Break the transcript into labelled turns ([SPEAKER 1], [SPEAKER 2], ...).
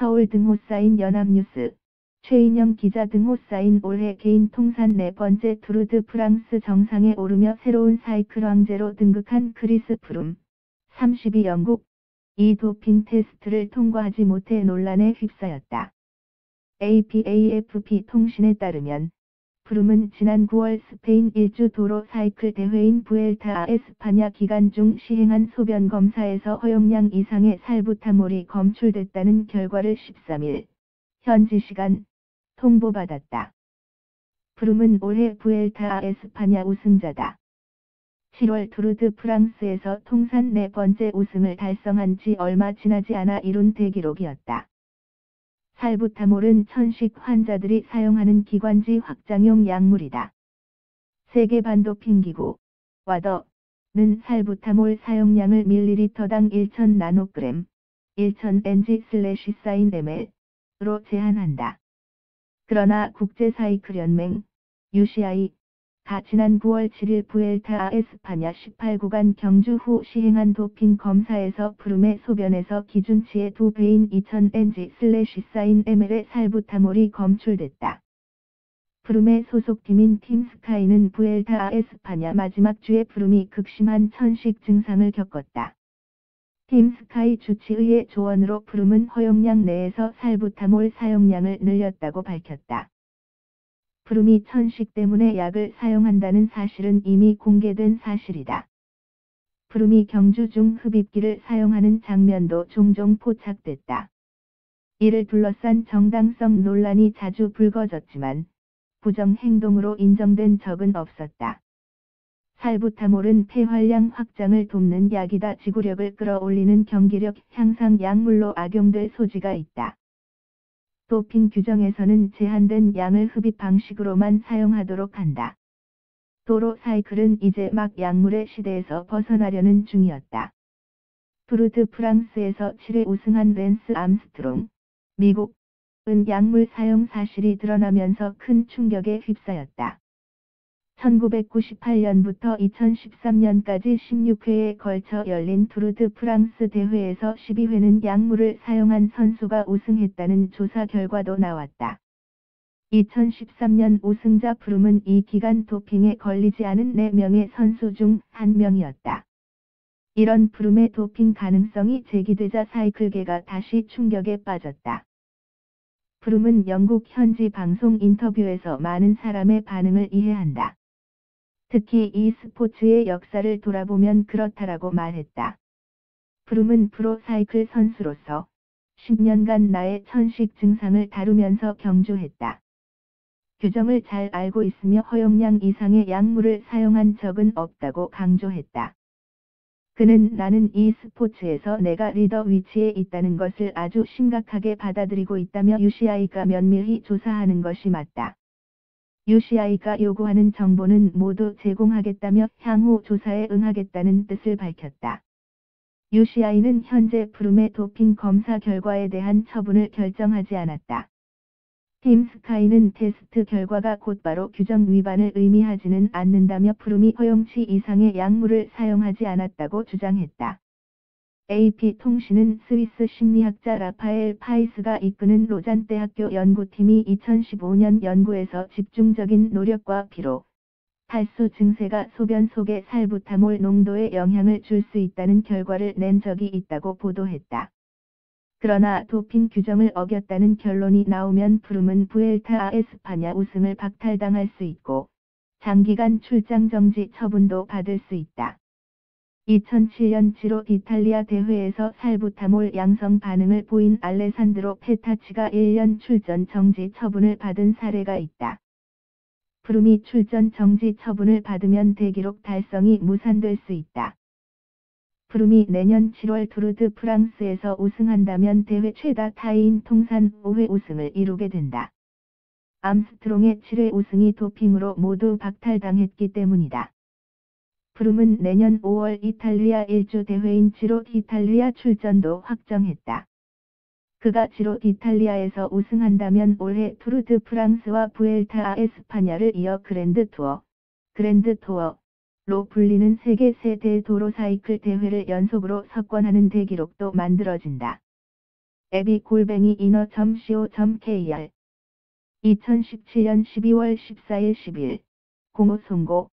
[SPEAKER 1] 서울 등호 사인 연합뉴스 최인영 기자 등호 사인 올해 개인 통산 네 번째 투르드 프랑스 정상에 오르며 새로운 사이클 왕제로 등극한 크리스 프룸 32 영국 이 도핑 테스트를 통과하지 못해 논란에 휩싸였다. APAFP 통신에 따르면 프룸은 지난 9월 스페인 일주 도로 사이클 대회인 부엘타 에스파냐 기간 중 시행한 소변 검사에서 허용량 이상의 살부타몰이 검출됐다는 결과를 13일 현지 시간 통보받았다. 프룸은 올해 부엘타 에스파냐 우승자다. 7월 투르드 프랑스에서 통산 네 번째 우승을 달성한 지 얼마 지나지 않아 이룬 대기록이었다. 살부타몰은 천식 환자들이 사용하는 기관지 확장용 약물이다. 세계 반도핑기구 와더는 살부타몰 사용량을 밀리리터당 1000 나노그램 1000 NG 슬래시 사인 ml로 제한한다. 그러나 국제사이클연맹 UCI 가 지난 9월 7일 부엘타 에스파냐 18구간 경주 후 시행한 도핑 검사에서 푸름의 소변에서 기준치의 두 배인 2000NG 슬래시 사인 ml의 살부타몰이 검출됐다. 푸름의 소속팀인 팀스카이는 부엘타 에스파냐 마지막 주에 푸름이 극심한 천식 증상을 겪었다. 팀스카이 주치의의 조언으로 푸름은 허용량 내에서 살부타몰 사용량을 늘렸다고 밝혔다. 푸름이 천식 때문에 약을 사용한다는 사실은 이미 공개된 사실이다. 푸름이 경주 중 흡입기를 사용하는 장면도 종종 포착됐다. 이를 둘러싼 정당성 논란이 자주 불거졌지만 부정 행동으로 인정된 적은 없었다. 살부타몰은 폐활량 확장을 돕는 약이다 지구력을 끌어올리는 경기력 향상 약물로 악용될 소지가 있다. 도핑 규정에서는 제한된 양을 흡입 방식으로만 사용하도록 한다. 도로 사이클은 이제 막 약물의 시대에서 벗어나려는 중이었다. 푸르드 프랑스에서 7회 우승한 랜스 암스트롱, 미국은 약물 사용 사실이 드러나면서 큰 충격에 휩싸였다. 1998년부터 2013년까지 16회에 걸쳐 열린 투르드 프랑스 대회에서 12회는 약물을 사용한 선수가 우승했다는 조사 결과도 나왔다. 2013년 우승자 프룸은 이 기간 도핑에 걸리지 않은 4명의 선수 중 1명이었다. 이런 프룸의 도핑 가능성이 제기되자 사이클계가 다시 충격에 빠졌다. 프룸은 영국 현지 방송 인터뷰에서 많은 사람의 반응을 이해한다. 특히 이 스포츠의 역사를 돌아보면 그렇다라고 말했다. 프룸은 프로사이클 선수로서 10년간 나의 천식 증상을 다루면서 경주했다. 규정을 잘 알고 있으며 허용량 이상의 약물을 사용한 적은 없다고 강조했다. 그는 나는 이 스포츠에서 내가 리더 위치에 있다는 것을 아주 심각하게 받아들이고 있다며 UCI가 면밀히 조사하는 것이 맞다. UCI가 요구하는 정보는 모두 제공하겠다며 향후 조사에 응하겠다는 뜻을 밝혔다. UCI는 현재 푸름의 도핑 검사 결과에 대한 처분을 결정하지 않았다. 팀 스카이는 테스트 결과가 곧바로 규정 위반을 의미하지는 않는다며 푸름이 허용치 이상의 약물을 사용하지 않았다고 주장했다. AP통신은 스위스 심리학자 라파엘 파이스가 이끄는 로잔대학교 연구팀이 2015년 연구에서 집중적인 노력과 피로, 탈수 증세가 소변 속의 살부타몰 농도에 영향을 줄 수 있다는 결과를 낸 적이 있다고 보도했다. 그러나 도핑 규정을 어겼다는 결론이 나오면 푸름은 부엘타 에스파냐 우승을 박탈당할 수 있고 장기간 출장 정지 처분도 받을 수 있다. 2007년 지로 이탈리아 대회에서 살부타몰 양성 반응을 보인 알레산드로 페타치가 1년 출전 정지 처분을 받은 사례가 있다. 푸름이 출전 정지 처분을 받으면 대기록 달성이 무산될 수 있다. 푸름이 내년 7월 투르드 프랑스에서 우승한다면 대회 최다 타인 통산 5회 우승을 이루게 된다. 암스트롱의 7회 우승이 도핑으로 모두 박탈당했기 때문이다. 푸름은 내년 5월 이탈리아 일주 대회인 지로 이탈리아 출전도 확정했다. 그가 지로 이탈리아에서 우승한다면 올해 투르드 프랑스와 부엘타 에스파냐를 이어 그랜드 투어, 그랜드 투어로 불리는 세계 세대 도로 사이클 대회를 연속으로 석권하는 대기록도 만들어진다. 에비 골뱅이 인어.co.kr 2017년 12월 14일 10일 공호 송고